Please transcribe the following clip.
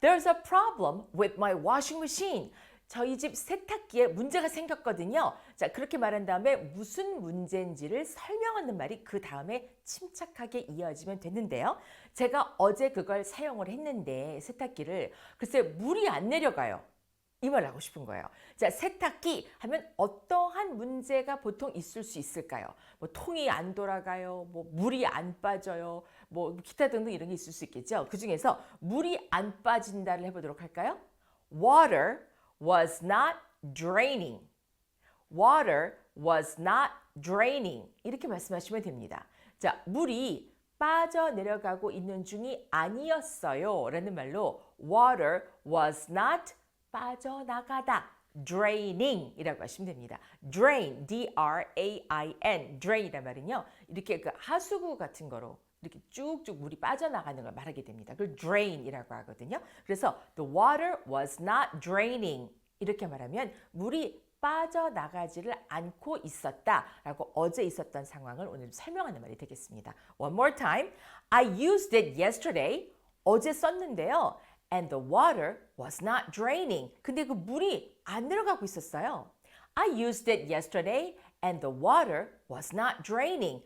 There's a problem with my washing machine. 저희 집 세탁기에 문제가 생겼거든요. 자, 그렇게 말한 다음에 무슨 문제인지를 설명하는 말이 그 다음에 침착하게 이어지면 되는데요. 제가 어제 그걸 사용을 했는데 세탁기를 글쎄 물이 안 내려가요. 이 말을 하고 싶은 거예요. 자, 세탁기 하면 어떠한 문제가 보통 있을 수 있을까요? 뭐 통이 안 돌아가요, 뭐 물이 안 빠져요, 뭐 기타 등등 이런 게 있을 수 있겠죠. 그 중에서 물이 안 빠진다를 해보도록 할까요? Water was not draining. Water was not draining. 이렇게 말씀하시면 됩니다. 자, 물이 빠져 내려가고 있는 중이 아니었어요. 라는 말로 water was not 빠져나가다. draining 이라고 하시면 됩니다. drain, D-R-A-I-N, drain 이란 말은요. 이렇게 그 하수구 같은 거로 이렇게 쭉쭉 물이 빠져나가는 걸 말하게 됩니다. 그걸 drain이라고 하거든요. 그래서 the water was not draining 이렇게 말하면 물이 빠져나가지를 않고 있었다라고 어제 있었던 상황을 오늘 설명하는 말이 되겠습니다. One more time. I used it yesterday. 어제 썼는데요. And the water was not draining. 근데 그 물이 안 들어가고 있었어요. I used it yesterday and the water was not draining.